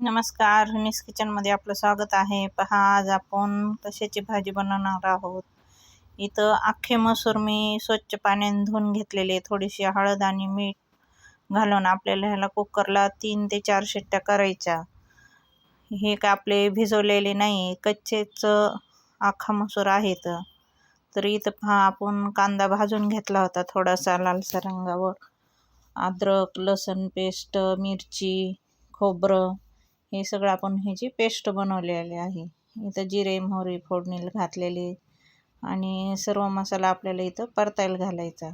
नमस्कार हुनीस किचनमध्ये आपलं स्वागत आहे. पहा आज आपण कशाची भाजी बनवणार आहोत? इथं अख्खे मसूर मी स्वच्छ पाण्याने धुवून घेतलेले थोडीशी हळद आणि मीठ घालून आपल्याला ह्याला कुकरला तीन ते चार शिट्ट्या करायच्या. हे का आपले भिजवलेले नाही कच्चेच अख्खा मसूर आहेत तर इथं पहा आपण कांदा भाजून घेतला होता थोडासा लालसा रंगावर. अद्रक लसूण पेस्ट मिरची खोबरं हे सगळं आपण ह्याची पेस्ट बनवलेली आहे इथं जिरे मोहरी फोडणील घातलेले आणि सर्व मसाला आपल्याला इथं परतायला घालायचा.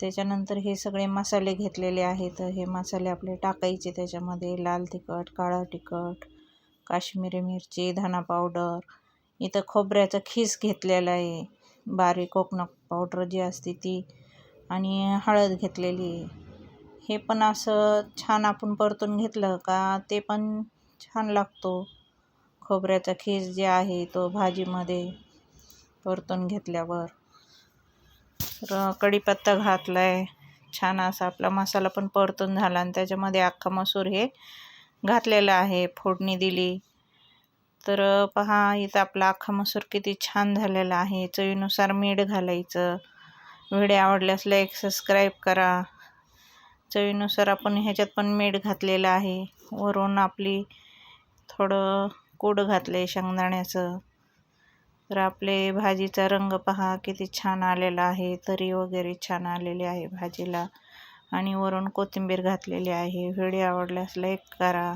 त्याच्यानंतर हे सगळे मसाले घेतलेले आहेत. हे मसाले आपले टाकायचे त्याच्यामध्ये. लाल तिखट काळं तिखट काश्मीरी मिरची धना पावडर. इथं खोबऱ्याचा खीस घेतलेला आहे. बारीक कोकणा पावडर जी असते ती. आणि हळद घेतलेली आहे. हे पण असं छान आपण परतून घेतलं का ते पण छान लागतो. खोबऱ्याचा खीस जे आहे तो भाजीमध्ये परतून घेतल्यावर. तर कढीपत्ता घातला आहे छान असा आपला मसाला पण परतून झाला आणि त्याच्यामध्ये अख्खा मसूर हे घातलेलं आहे फोडणी दिली. तर पहा इथं आपला अख्खा मसूर किती छान झालेला आहे. चवीनुसार मीठ घालायचं. व्हिडिओ आवडल्यास लाईक सबस्क्राईब करा. चवीनुसार आपण ह्याच्यात पण मीठ घातलेलं आहे. वरून आपली थोडं कूड घातले शेंगदाण्याचं. तर आपले भाजीचा रंग पहा किती छान आलेला आहे. तरी वगैरे छान आलेली आहे भाजीला. आणि वरून कोथिंबीर घातलेली आहे. व्हिडिओ आवडल्यास लाईक करा.